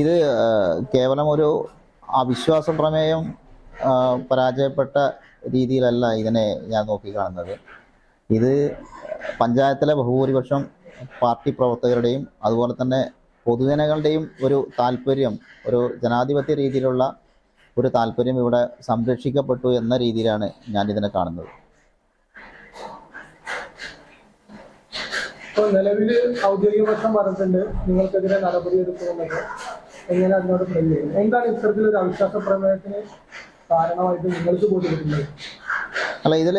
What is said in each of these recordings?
ഇത് കേവലം ഒരു അവിശ്വാസ പ്രമേയം പരാജയപ്പെട്ട രീതിയിലല്ല ഇതിനെ ഞാൻ നോക്കിക്കാണുന്നത് ഇത് പഞ്ചായത്തിലെ ബഹുഭൂരിപക്ഷം പാർട്ടി പ്രവർത്തകരുടെയും അതുപോലെ തന്നെ പൊതുജനങ്ങളുടെയും ഒരു താല്പര്യം ഒരു ജനാധിപത്യ രീതിയിലുള്ള ഒരു താല്പര്യം ഇവിടെ സംരക്ഷിക്കപ്പെട്ടു എന്ന രീതിയിലാണ് ഞാൻ ഇതിനെ കാണുന്നത്. നിലവിൽ ഔദ്യോഗിക പക്ഷം പറഞ്ഞിട്ടുണ്ട് നിങ്ങൾക്കെതിരെ നടപടി എടുക്കുമെന്നത്. എങ്ങനെ അതിനോട് ഫ്രണ്ട് ചെയ്യുന്നത് എന്താണ് ഇത്തരത്തിലൊരു അവിശ്വാസ പ്രമേയത്തിന് കാരണമായിട്ട് നിങ്ങൾക്ക് ബോധ്യപ്പെട്ടുള്ളത് അല്ല ഇതിൽ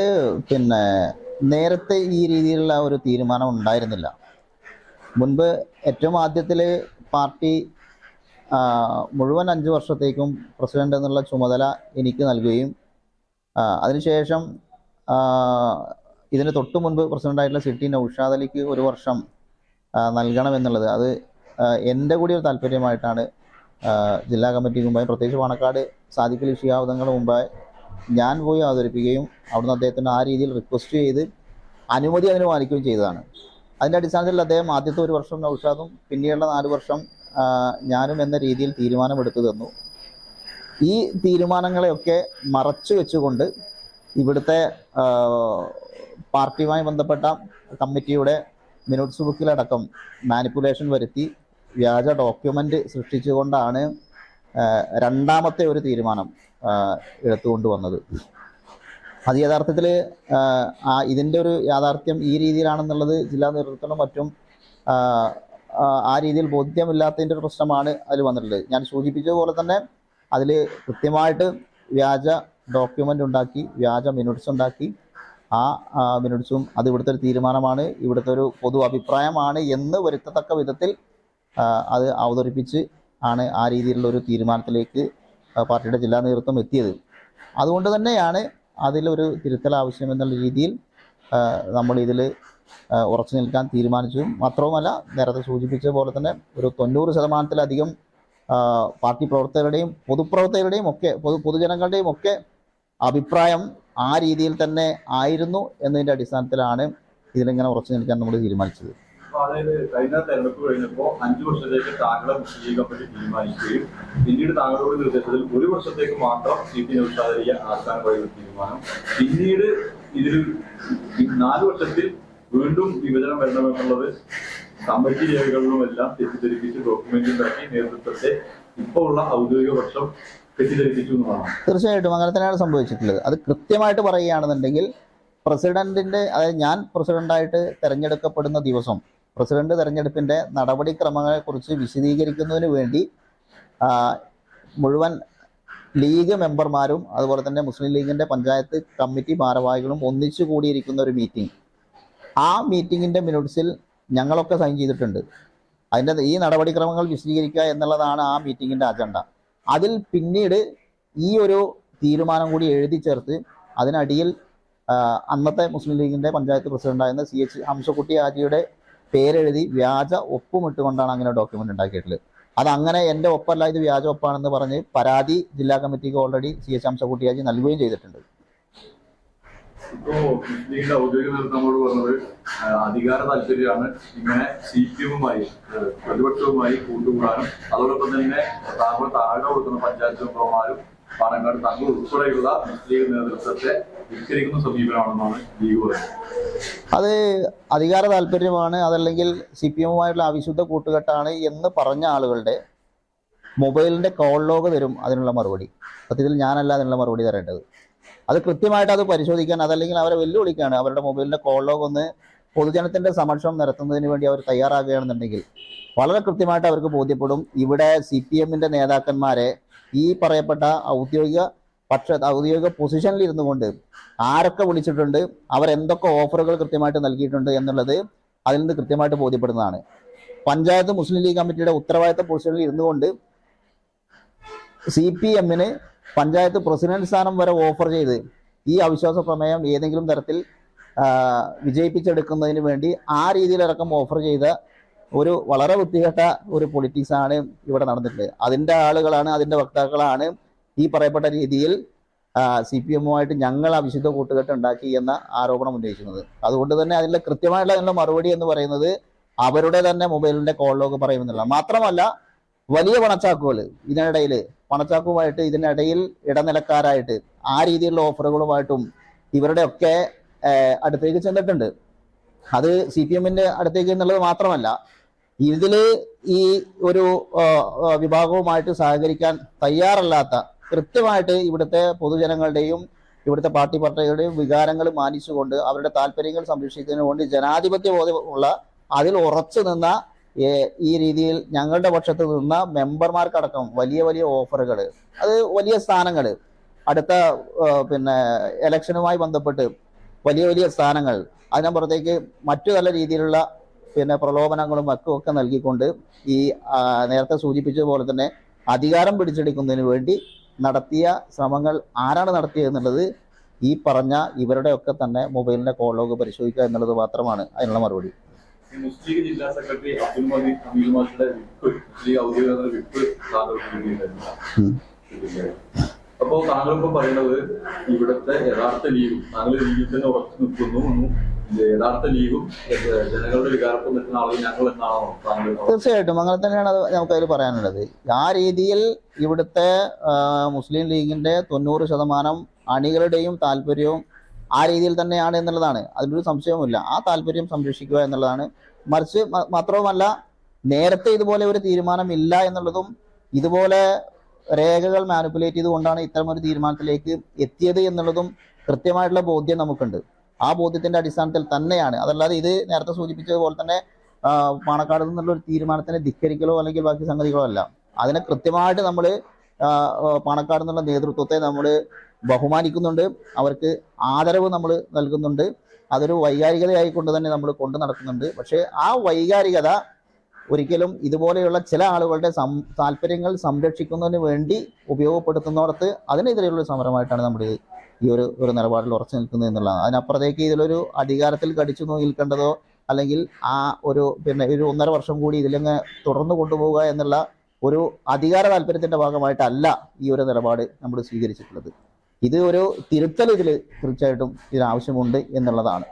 പിന്നെ നേരത്തെ ഈ രീതിയിലുള്ള ഒരു തീരുമാനം ഉണ്ടായിരുന്നില്ല. മുൻപ് ഏറ്റവും ആദ്യത്തിൽ പാർട്ടി മുഴുവൻ അഞ്ച് വർഷത്തേക്കും പ്രസിഡന്റ് എന്നുള്ള ചുമതല എനിക്ക് നൽകുകയും അതിനുശേഷം ഇതിന് തൊട്ട് മുൻപ് പ്രസിഡന്റായിട്ടുള്ള സിറ്റി നൌഷാദ് അലിക്ക് ഒരു വർഷം നൽകണം നൽകണമെന്നുള്ളത് അത് എന്റെ കൂടി ഒരു താല്പര്യമായിട്ടാണ് ജില്ലാ കമ്മിറ്റിക്ക് മുമ്പായി. പ്രത്യേകിച്ച് പാണക്കാട് സാദിഖലി വിഷയാവതങ്ങൾ മുമ്പായി ഞാൻ പോയി അവതരിപ്പിക്കുകയും അവിടുന്ന് അദ്ദേഹത്തിന് ആ രീതിയിൽ റിക്വസ്റ്റ് ചെയ്ത് അനുമതി അതിന് പാലിക്കുകയും ചെയ്തതാണ്. അതിന്റെ അടിസ്ഥാനത്തിൽ അദ്ദേഹം ആദ്യത്തെ ഒരു വർഷം നൗഷാദും പിന്നീടുള്ള നാല് വർഷം ഞാനും എന്ന രീതിയിൽ തീരുമാനമെടുത്തു തന്നു. ഈ തീരുമാനങ്ങളെയൊക്കെ മറച്ചു വെച്ചുകൊണ്ട് ഇവിടുത്തെ പാർട്ടിയുമായി ബന്ധപ്പെട്ട കമ്മിറ്റിയുടെ മിനിറ്റ്സ് ബുക്കിലടക്കം മാനിപ്പുലേഷൻ വരുത്തി വ്യാജ ഡോക്യുമെന്റ് സൃഷ്ടിച്ചുകൊണ്ടാണ് രണ്ടാമത്തെ ഒരു തീരുമാനം ആ, എടുത്തുകൊണ്ട് വന്നത്. അത് യഥാർത്ഥത്തിൽ ആ ഇതിന്റെ ഒരു യാഥാർത്ഥ്യം ഈ രീതിയിലാണെന്നുള്ളത് ജില്ലാ നേതൃത്വത്തിനും മറ്റും ആ, രീതിയിൽ ബോധ്യമില്ലാത്തതിന്റെ ഒരു പ്രശ്നമാണ് അതിൽ വന്നിട്ടുള്ളത്. ഞാൻ സൂചിപ്പിച്ചതുപോലെ തന്നെ അതിൽ കൃത്യമായിട്ട് വ്യാജ ഡോക്യുമെന്റ് ഉണ്ടാക്കി വ്യാജ മിനിറ്റ്സ് ഉണ്ടാക്കി ആ മിനിറ്റ്സും അത് ഇവിടുത്തെ ഒരു തീരുമാനമാണ് ഇവിടുത്തെ ഒരു പൊതു അഭിപ്രായമാണ് എന്ന് വരുത്തത്തക്ക വിധത്തിൽ അത് അവതരിപ്പിച്ച് ആണ് ആ രീതിയിലുള്ള ഒരു തീരുമാനത്തിലേക്ക് പാർട്ടിയുടെ ജില്ലാ നേതൃത്വം എത്തിയത്. അതുകൊണ്ട് തന്നെയാണ് അതിലൊരു തിരുത്തൽ ആവശ്യമെന്നുള്ള രീതിയിൽ നമ്മൾ ഇതിൽ ഉറച്ചു നിൽക്കാൻ തീരുമാനിച്ചു മാത്രവുമല്ല നേരത്തെ സൂചിപ്പിച്ച പോലെ തന്നെ ഒരു തൊണ്ണൂറ് ശതമാനത്തിലധികം പാർട്ടി പ്രവർത്തകരുടെയും പൊതുപ്രവർത്തകരുടെയും ഒക്കെ പൊതു പൊതുജനങ്ങളുടെയും ഒക്കെ അഭിപ്രായം ആ രീതിയിൽ തന്നെ ആയിരുന്നു എന്നതിന്റെ അടിസ്ഥാനത്തിലാണ് ഇതിലിങ്ങനെ ഉറച്ചു നിൽക്കാൻ നമ്മൾ തീരുമാനിച്ചത്. അതായത് കഴിഞ്ഞ തെരഞ്ഞെടുപ്പ് കഴിഞ്ഞപ്പോ അഞ്ചു വർഷത്തേക്ക് താങ്കളെ കമ്മിറ്റി തീരുമാനിക്കുകയും പിന്നീട് താങ്കളുടെ നിർദ്ദേശത്തിൽ ഒരു വർഷത്തേക്ക് മാത്രം സി പി നൗഷാദരിയെ ആക്കാൻ കഴിയുന്ന തീരുമാനം. പിന്നീട് ഇതിൽ നാല് വർഷത്തിൽ വീണ്ടും വിഭജനം വരണമെന്നുള്ളത് കമ്മിറ്റി രേഖകളിലുമെല്ലാം തെറ്റിദ്ധരിപ്പിച്ച് ഡോക്യുമെന്റ് ഉണ്ടാക്കി നേതൃത്വത്തെ ഇപ്പോൾ ഉള്ള ഔദ്യോഗിക പക്ഷം തെറ്റിദ്ധരിപ്പിച്ചു എന്നുള്ളതാണ്. തീർച്ചയായിട്ടും അങ്ങനെ തന്നെയാണ് സംഭവിച്ചിട്ടുള്ളത്. അത് കൃത്യമായിട്ട് പറയുകയാണെന്നുണ്ടെങ്കിൽ പ്രസിഡന്റിന്റെ അതായത് ഞാൻ പ്രസിഡന്റായിട്ട് തെരഞ്ഞെടുക്കപ്പെടുന്ന ദിവസം പ്രസിഡന്റ് തെരഞ്ഞെടുപ്പിന്റെ നടപടിക്രമങ്ങളെക്കുറിച്ച് വിശദീകരിക്കുന്നതിന് വേണ്ടി മുഴുവൻ ലീഗ് മെമ്പർമാരും അതുപോലെ തന്നെ മുസ്ലിം ലീഗിന്റെ പഞ്ചായത്ത് കമ്മിറ്റി ഭാരവാഹികളും ഒന്നിച്ചു കൂടിയിരിക്കുന്ന ഒരു മീറ്റിംഗ് ആ മീറ്റിങ്ങിന്റെ മിനിറ്റ്സിൽ ഞങ്ങളൊക്കെ സൈൻ ചെയ്തിട്ടുണ്ട്. അതിന്റെ ഈ നടപടിക്രമങ്ങൾ വിശദീകരിക്കുക എന്നുള്ളതാണ് ആ മീറ്റിങ്ങിന്റെ അജണ്ട അതിൽ പിന്നീട് ഈ ഒരു തീരുമാനം കൂടി എഴുതി ചേർത്ത് അതിനടിയിൽ അന്നത്തെ മുസ്ലിം ലീഗിന്റെ പഞ്ചായത്ത് പ്രസിഡന്റായിരുന്ന സി എച്ച് ഹംസക്കുട്ടി ഹാജിയുടെ പേരെഴുതി വ്യാജ ഒപ്പുമിട്ടുകൊണ്ടാണ് അങ്ങനെ ഡോക്യുമെന്റ് ഉണ്ടാക്കിയിട്ടുള്ളത്. അത് അങ്ങനെ എന്റെ ഒപ്പല്ല ഇത് വ്യാജ ഒപ്പാണെന്ന് പറഞ്ഞ് പരാതി ജില്ലാ കമ്മിറ്റിക്ക് ഓൾറെഡി സി എച്ച് അംശക്കുട്ടിയാജി നൽകുകയും ചെയ്തിട്ടുണ്ട്. ഇപ്പോ മുസ്ലിം ലീഗിന്റെ ഔദ്യോഗിക നേതൃത്വം നമ്മോട് പറഞ്ഞത് അധികാര താല്പര്യമാണ് ഇങ്ങനെ സി പി എമ്മുമായി പ്രതിപക്ഷവുമായി കൂട്ടുകൂടാനും അതോടൊപ്പം തന്നെ താങ്കൾ താഴെ കൊടുക്കുന്ന പഞ്ചായത്ത് മെമ്പർമാരും പാണക്കാട് തങ്ങൾ ഉൾപ്പെടെയുള്ള മുസ്ലിം നേതൃത്വത്തെ വിസ്കരിക്കുന്ന സമീപനമാണെന്നാണ് ലീഗ് പറയുന്നത്. അത് അധികാര താല്പര്യമാണ് അതല്ലെങ്കിൽ സി പി എമ്മുമായിട്ടുള്ള അവിശുദ്ധ കൂട്ടുകെട്ടാണ് എന്ന് പറഞ്ഞ ആളുകളുടെ മൊബൈലിന്റെ കോൾ ലോഗ് തരും അതിനുള്ള മറുപടി. സത്യത്തിൽ ഞാനല്ല അതിനുള്ള മറുപടി തരേണ്ടത്. അത് കൃത്യമായിട്ട് അത് പരിശോധിക്കാൻ അതല്ലെങ്കിൽ അവരെ വെല്ലുവിളിക്കുകയാണ്. അവരുടെ മൊബൈലിന്റെ കോൾ ലോഗ് ഒന്ന് പൊതുജനത്തിന്റെ സമക്ഷം നിരത്തുന്നതിന് വേണ്ടി അവർ തയ്യാറാകുകയാണെന്നുണ്ടെങ്കിൽ വളരെ കൃത്യമായിട്ട് അവർക്ക് ബോധ്യപ്പെടും. ഇവിടെ സി പി എമ്മിന്റെ നേതാക്കന്മാരെ ഈ പറയപ്പെട്ട ഔദ്യോഗിക പക്ഷ ഔദ്യോഗിക പൊസിഷനിൽ ഇരുന്നു കൊണ്ട് ആരൊക്കെ വിളിച്ചിട്ടുണ്ട് അവരെന്തൊക്കെ ഓഫറുകൾ കൃത്യമായിട്ട് നൽകിയിട്ടുണ്ട് എന്നുള്ളത് അതിൽ നിന്ന് കൃത്യമായിട്ട് ബോധ്യപ്പെടുന്നതാണ്. പഞ്ചായത്ത് മുസ്ലിം ലീഗ് കമ്മിറ്റിയുടെ ഉത്തരവാദിത്ത പൊസിഷനിൽ ഇരുന്നു കൊണ്ട് സി പി എമ്മിന് പഞ്ചായത്ത് പ്രസിഡന്റ് സ്ഥാനം വരെ ഓഫർ ചെയ്ത് ഈ അവിശ്വാസ പ്രമേയം ഏതെങ്കിലും തരത്തിൽ വിജയിപ്പിച്ചെടുക്കുന്നതിന് വേണ്ടി ആ രീതിയിലടക്കം ഓഫർ ചെയ്ത ഒരു വളരെ വൃത്തികെട്ട ഒരു പൊളിറ്റിക്സ് ആണ് ഇവിടെ നടന്നിട്ടുള്ളത്. അതിന്റെ ആളുകളാണ് അതിന്റെ വക്താക്കളാണ് ഈ പറയപ്പെട്ട രീതിയിൽ സി പി എമ്മുമായിട്ട് ഞങ്ങൾ ആ വിശുദ്ധ കൂട്ടുകെട്ട് ഉണ്ടാക്കി എന്ന ആരോപണം ഉന്നയിക്കുന്നത് അതുകൊണ്ട് തന്നെ അതിന്റെ കൃത്യമായിട്ടുള്ള അതിന്റെ മറുപടി എന്ന് പറയുന്നത് അവരുടെ തന്നെ മൊബൈലിന്റെ കോൾ ലോഗ് പറയുമെന്നുള്ള മാത്രമല്ല വലിയ പണച്ചാക്കുകൾ ഇതിനിടയിൽ പണച്ചാക്കുമായിട്ട് ഇതിനിടയിൽ ഇടനിലക്കാരായിട്ട് ആ രീതിയിലുള്ള ഓഫറുകളുമായിട്ടും ഇവരുടെയൊക്കെ അടുത്തേക്ക് ചെന്നിട്ടുണ്ട്. അത് സി പി എമ്മിന്റെ അടുത്തേക്ക് എന്നുള്ളത് മാത്രമല്ല ഇതിൽ ഈ ഒരു വിഭാഗവുമായിട്ട് സഹകരിക്കാൻ തയ്യാറല്ലാത്ത കൃത്യമായിട്ട് ഇവിടുത്തെ പൊതുജനങ്ങളുടെയും ഇവിടുത്തെ പാർട്ടി പാർട്ടികളുടെയും വികാരങ്ങൾ മാനിച്ചുകൊണ്ട് അവരുടെ താല്പര്യങ്ങൾ സംരക്ഷിക്കുന്നതിന് വേണ്ടി ജനാധിപത്യ ബോധമുള്ള അതിൽ ഉറച്ചു നിന്ന ഈ രീതിയിൽ ഞങ്ങളുടെ പക്ഷത്ത് നിന്ന മെമ്പർമാർക്കടക്കം വലിയ വലിയ ഓഫറുകൾ അത് വലിയ സ്ഥാനങ്ങൾ അടുത്ത പിന്നെ ഇലക്ഷനുമായി ബന്ധപ്പെട്ട് വലിയ വലിയ സ്ഥാനങ്ങൾ. അതിനപ്പുറത്തേക്ക് മറ്റു നല്ല രീതിയിലുള്ള പിന്നെ പ്രലോഭനങ്ങളും മറ്റും ഒക്കെ നൽകിക്കൊണ്ട് ഈ നേരത്തെ സൂചിപ്പിച്ചതുപോലെ തന്നെ അധികാരം പിടിച്ചെടുക്കുന്നതിന് വേണ്ടി നടത്തിയ ശ്രമങ്ങൾ ആരാണ് നടത്തിയത് എന്നുള്ളത് ഈ പറഞ്ഞ ഇവരുടെ ഒക്കെ തന്നെ മൊബൈലിന്റെ കോൾ ലോഗ് പരിശോധിക്കുക എന്നുള്ളത് മാത്രമാണ് അതിനുള്ള മറുപടി. മുസ്ലിം ജില്ലാ സെക്രട്ടറി അബ്ദുൽ അമീൽ വിപ്പ് ഔദ്യോഗിക വിപ്പ് അപ്പോ പറയുന്നത് ഇവിടുത്തെ യഥാർത്ഥ ലീഗ് താങ്കൾ ലീഗിൽ തന്നെ ഉറച്ചു നിൽക്കുന്നു യഥാർത്ഥ ലീഗും ജനങ്ങളുടെ വികാരത്തിൽ നിൽക്കുന്ന ആളുകൾ ഞങ്ങൾ എന്നാണോ തീർച്ചയായിട്ടും. അങ്ങനെ തന്നെയാണ് അത് നമുക്കതിൽ പറയാനുള്ളത്. ആ രീതിയിൽ ഇവിടുത്തെ മുസ്ലിം ലീഗിന്റെ തൊണ്ണൂറ് ശതമാനം അണികളുടെയും താല്പര്യവും ആ രീതിയിൽ തന്നെയാണ് എന്നുള്ളതാണ്. അതിലൊരു സംശയവുമില്ല. ആ താല്പര്യം സംരക്ഷിക്കുക എന്നുള്ളതാണ്. മറിച്ച് മാത്രവുമല്ല നേരത്തെ ഇതുപോലെ ഒരു തീരുമാനം ഇല്ല എന്നുള്ളതും ഇതുപോലെ രേഖകൾ മാനിപ്പുലേറ്റ് ചെയ്തുകൊണ്ടാണ് ഇത്തരം ഒരു തീരുമാനത്തിലേക്ക് എത്തിയത് എന്നുള്ളതും കൃത്യമായിട്ടുള്ള ബോധ്യം നമുക്കുണ്ട്. ആ ബോധ്യത്തിന്റെ അടിസ്ഥാനത്തിൽ തന്നെയാണ്. അതല്ലാതെ ഇത് നേരത്തെ സൂചിപ്പിച്ചതുപോലെ തന്നെ പാണക്കാട് നിന്നുള്ള ഒരു തീരുമാനത്തിനെ ധിക്കരിക്കലോ അല്ലെങ്കിൽ ബാക്കി സംഗതികളോ അല്ല. അതിനെ കൃത്യമായിട്ട് നമ്മൾ പാണക്കാട് നിന്നുള്ള നേതൃത്വത്തെ നമ്മൾ ബഹുമാനിക്കുന്നുണ്ട്. അവർക്ക് ആദരവ് നമ്മൾ നൽകുന്നുണ്ട്. അതൊരു വൈകാരികതയായിക്കൊണ്ട് തന്നെ നമ്മൾ കൊണ്ടു നടക്കുന്നുണ്ട്. പക്ഷേ ആ വൈകാരികത ഒരിക്കലും ഇതുപോലെയുള്ള ചില ആളുകളുടെ സം താല്പര്യങ്ങൾ സംരക്ഷിക്കുന്നതിന് വേണ്ടി ഉപയോഗപ്പെടുത്തുന്നിടത്ത് അതിനെതിരെയുള്ള സമരമായിട്ടാണ് നമ്മൾ ഈ ഒരു ഒരു നിലപാടിൽ ഉറച്ചു നിൽക്കുന്നത് എന്നുള്ളതാണ്. അതിനപ്പുറത്തേക്ക് ഇതിലൊരു അധികാരത്തിൽ കടിച്ചു നിൽക്കേണ്ടതോ അല്ലെങ്കിൽ ആ ഒരു പിന്നെ ഒരു ഒന്നര വർഷം കൂടി ഇതിലങ്ങ് തുടർന്ന് കൊണ്ടുപോവുക എന്നുള്ള ഒരു അധികാര താല്പര്യത്തിന്റെ ഭാഗമായിട്ടല്ല ഈ ഒരു നിലപാട് നമ്മൾ സ്വീകരിച്ചിട്ടുള്ളത്. ഇത് ഒരു തിരുത്തൽ ഇതിൽ തീർച്ചയായിട്ടും ഇതിനാവശ്യമുണ്ട് എന്നുള്ളതാണ്.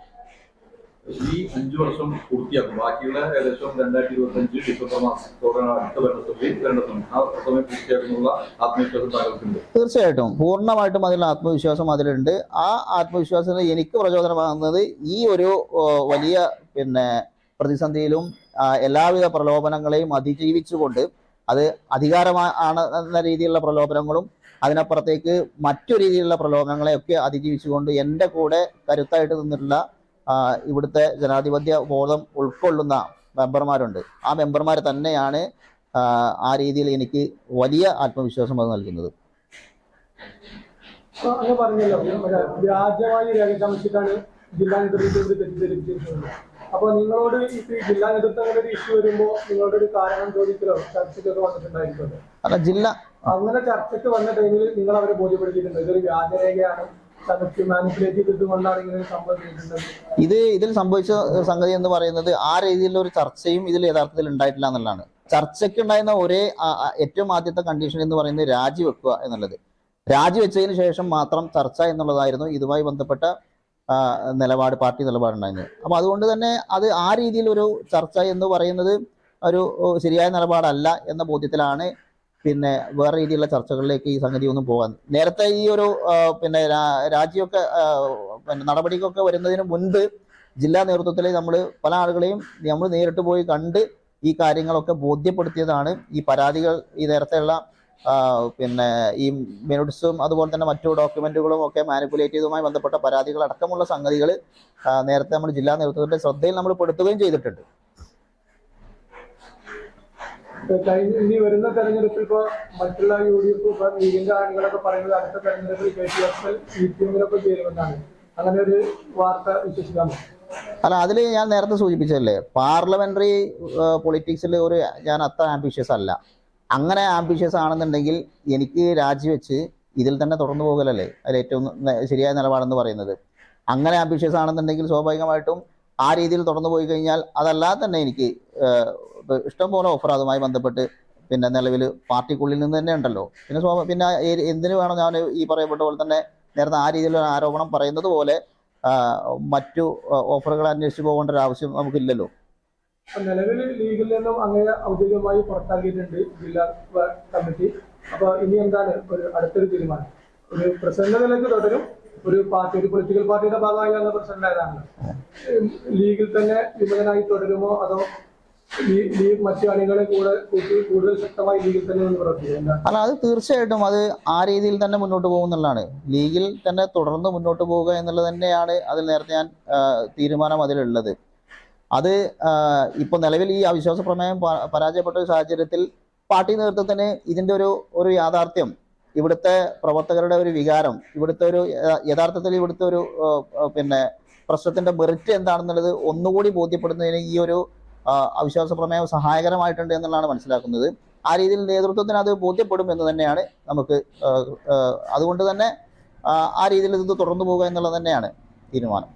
ഈ അഞ്ചു വർഷം പൂർത്തിയാക്കും. ബാക്കിയുള്ള ഏകദേശം രണ്ടായിരത്തി ഇരുപത്തി അഞ്ച് ഡിസംബർ മാസത്തോടെ അടുത്ത ഭരണസഭയിൽ ഭരണസഭ ആ സമയം പൂർത്തിയാക്കുന്നുള്ള ആത്മവിശ്വാസം താങ്കൾക്കുണ്ട്. തീർച്ചയായിട്ടും. പൂർണമായിട്ടും അതിൽ ആത്മവിശ്വാസം അതിലുണ്ട്. ആ ആത്മവിശ്വാസത്തിന് എനിക്ക് പ്രചോദനമാകുന്നത് ഈ ഒരു വലിയ പിന്നെ പ്രതിസന്ധിയിലും എല്ലാവിധ പ്രലോഭനങ്ങളെയും അതിജീവിച്ചുകൊണ്ട് അത് അധികാരമാണ് എന്ന രീതിയിലുള്ള പ്രലോഭനങ്ങളും അതിനപ്പുറത്തേക്ക് മറ്റു രീതിയിലുള്ള പ്രലോഭനങ്ങളെയൊക്കെ അതിജീവിച്ചുകൊണ്ട് എന്റെ കൂടെ കരുത്തായിട്ട് നിന്നിട്ടുള്ള ഇവിടുത്തെ ജനാധിപത്യ ബോധം ഉൾക്കൊള്ളുന്ന മെമ്പർമാരുണ്ട്. ആ മെമ്പർമാർ തന്നെയാണ് ആ, രീതിയിൽ എനിക്ക് വലിയ ആത്മവിശ്വാസം അത് നൽകുന്നത്. പറഞ്ഞല്ലോ. വ്യാജമായി രേഖ ചമച്ചിട്ടാണ് ജില്ലാ നേതൃത്വത്തെ തെറ്റിദ്ധരിപ്പിച്ചിട്ടുള്ളത് അപ്പൊ നിങ്ങളോട് ഇപ്പൊ ഈ ജില്ലാ നേതൃത്വങ്ങളുടെ ഒരു ഇഷ്യൂ വരുമ്പോൾ നിങ്ങളുടെ ഒരു കാരണം ചോദിക്കലോ ചർച്ചയ്ക്കൊക്കെ വന്നിട്ടുണ്ടായിരിക്കുമല്ലോ അല്ല ജില്ല അങ്ങനെ ചർച്ചയ്ക്ക് വന്ന ടൈമിൽ നിങ്ങൾ അവരെ ബോധ്യപ്പെടുത്തിയിട്ടുണ്ട്? ഇതൊരു വ്യാജരേഖയാണ്. ഇത് ഇതിൽ സംഭവിച്ച സംഗതി എന്ന് പറയുന്നത് ആ രീതിയിലുള്ള ഒരു ചർച്ചയും ഇതിൽ യഥാർത്ഥത്തിൽ ഉണ്ടായിട്ടില്ല എന്നുള്ളതാണ്. ചർച്ചയ്ക്ക് ഉണ്ടായിരുന്ന ഒരേ ഏറ്റവും ആദ്യത്തെ കണ്ടീഷൻ എന്ന് പറയുന്നത് രാജിവെക്കുക എന്നുള്ളത്. രാജിവെച്ചതിന് ശേഷം മാത്രം ചർച്ച എന്നുള്ളതായിരുന്നു ഇതുമായി ബന്ധപ്പെട്ട നിലപാട് പാർട്ടി നിലപാടുണ്ടായിരുന്നത്. അപ്പൊ അതുകൊണ്ട് തന്നെ അത് ആ രീതിയിൽ ഒരു ചർച്ച എന്ന് പറയുന്നത് ഒരു ശരിയായ നിലപാടല്ല എന്ന ബോധ്യത്തിലാണ് പിന്നെ വേറെ രീതിയിലുള്ള ചർച്ചകളിലേക്ക് ഈ സംഗതി ഒന്നും പോകാൻ. നേരത്തെ ഈ ഒരു പിന്നെ രാജ്യമൊക്കെ പിന്നെ നടപടിക്കൊക്കെ വരുന്നതിന് മുൻപ് ജില്ലാ നേതൃത്വത്തിൽ നമ്മൾ പല ആളുകളെയും നമ്മൾ നേരിട്ട് പോയി കണ്ട് ഈ കാര്യങ്ങളൊക്കെ ബോധ്യപ്പെടുത്തിയതാണ്. ഈ പരാതികൾ ഈ നേരത്തെയുള്ള പിന്നെ ഈ മിനിറ്റ്സും അതുപോലെ തന്നെ മറ്റു ഡോക്യുമെന്റുകളും ഒക്കെ മാനിപ്പുലേറ്റ് ചെയ്തതുമായി ബന്ധപ്പെട്ട പരാതികൾ അടക്കമുള്ള സംഗതികൾ നേരത്തെ നമ്മൾ ജില്ലാ നേതൃത്വത്തിന്റെ ശ്രദ്ധയിൽ നമ്മൾ പെടുത്തുകയും ചെയ്തിട്ടുണ്ട്. ഇനി വരുന്ന തെരഞ്ഞെടുപ്പിൽ ഇപ്പൊ മറ്റുള്ള യു ഡി എഫ് ഇപ്പൊ ലീഗിന്റെ ആളുകളൊക്കെ പറയുന്നത് അടുത്ത തെരഞ്ഞെടുപ്പിൽ K T F C P എമ്മിലൊക്കെ ചേരുമെന്നാണ്. അങ്ങനെ ഒരു വാർത്ത വിശ്വസിക്കാമോ? അല്ല അതിൽ ഞാൻ നേരത്തെ സൂചിപ്പിച്ചല്ലേ പാർലമെന്ററി പൊളിറ്റിക്സിൽ ഒരു ഞാൻ അത്ര ആംബിഷ്യസ് അല്ല. അങ്ങനെ ആംബിഷ്യസ് ആണെന്നുണ്ടെങ്കിൽ എനിക്ക് രാജിവെച്ച് ഇതിൽ തന്നെ തുടർന്നു പോകലല്ലേ? അതിൽ ഏറ്റവും ശരിയായ നിലപാടെന്ന് പറയുന്നത്. അങ്ങനെ ആംബിഷ്യസ് ആണെന്നുണ്ടെങ്കിൽ സ്വാഭാവികമായിട്ടും ആ രീതിയിൽ തുടർന്നു പോയി കഴിഞ്ഞാൽ അതല്ലാതെ തന്നെ എനിക്ക് ഇഷ്ടം പോലെ ഓഫർ അതുമായി ബന്ധപ്പെട്ട് പിന്നെ നിലവിൽ പാർട്ടിക്കുള്ളിൽ നിന്ന് തന്നെ ഉണ്ടല്ലോ. പിന്നെ പിന്നെ എന്തിനു വേണം ഞാൻ ഈ പറയപ്പെട്ട പോലെ തന്നെ നേരത്തെ ആ രീതിയിലുള്ള ആരോപണം പറയുന്നത് പോലെ മറ്റു ഓഫറുകൾ അന്വേഷിച്ച് പോകേണ്ട ഒരു ആവശ്യം നമുക്കില്ലല്ലോ. നിലവിൽ ലീഗിൽ നിന്നും അങ്ങനെ ഔദ്യോഗികമായി പുറത്താക്കിയിട്ടുണ്ട് ജില്ലാ കമ്മിറ്റി. അപ്പൊ ഇനി എന്താണ് ഒരു അടുത്തൊരു തീരുമാനം? ഒരു പ്രസിഡന്റ് നിലയ്ക്ക് തുടരും ഒരു പാർട്ടി ഒരു പൊളിറ്റിക്കൽ പാർട്ടിയുടെ ഭാഗമായി വന്ന പ്രസിഡന്റ് ആയതാണ് ലീഗിൽ തന്നെ വിമതനായി തുടരുമോ അതോ അല്ല അത് തീർച്ചയായിട്ടും അത് ആ രീതിയിൽ തന്നെ മുന്നോട്ട് പോകുന്നുള്ളതാണ് ലീഗിൽ തന്നെ തുടർന്ന് മുന്നോട്ട് പോവുക എന്നുള്ളത് തന്നെയാണ് അതിൽ നേരത്തെ ഞാൻ തീരുമാനം അതിലുള്ളത്. അത് ഇപ്പോൾ നിലവിൽ ഈ അവിശ്വാസ പ്രമേയം പരാജയപ്പെട്ട ഒരു സാഹചര്യത്തിൽ പാർട്ടി നേതൃത്വത്തിന് ഇതിന്റെ ഒരു ഒരു യാഥാർത്ഥ്യം ഇവിടുത്തെ പ്രവർത്തകരുടെ ഒരു വികാരം ഇവിടുത്തെ ഒരു യഥാർത്ഥത്തിൽ ഇവിടുത്തെ ഒരു പിന്നെ പ്രശ്നത്തിന്റെ മെറിറ്റ് എന്താണെന്നുള്ളത് ഒന്നുകൂടി ബോധ്യപ്പെടുന്നതിന് ഈ ഒരു അവിശ്വാസ പ്രമേയം സഹായകരമായിട്ടുണ്ട് എന്നുള്ളതാണ് മനസ്സിലാക്കുന്നത്. ആ രീതിയിൽ നേതൃത്വത്തിന് അത് ബോധ്യപ്പെടും എന്ന് തന്നെയാണ് നമുക്ക് അതുകൊണ്ട് തന്നെ ആ രീതിയിൽ ഇത് തുടർന്നു പോകുക എന്നുള്ളത് തന്നെയാണ് തീരുമാനം.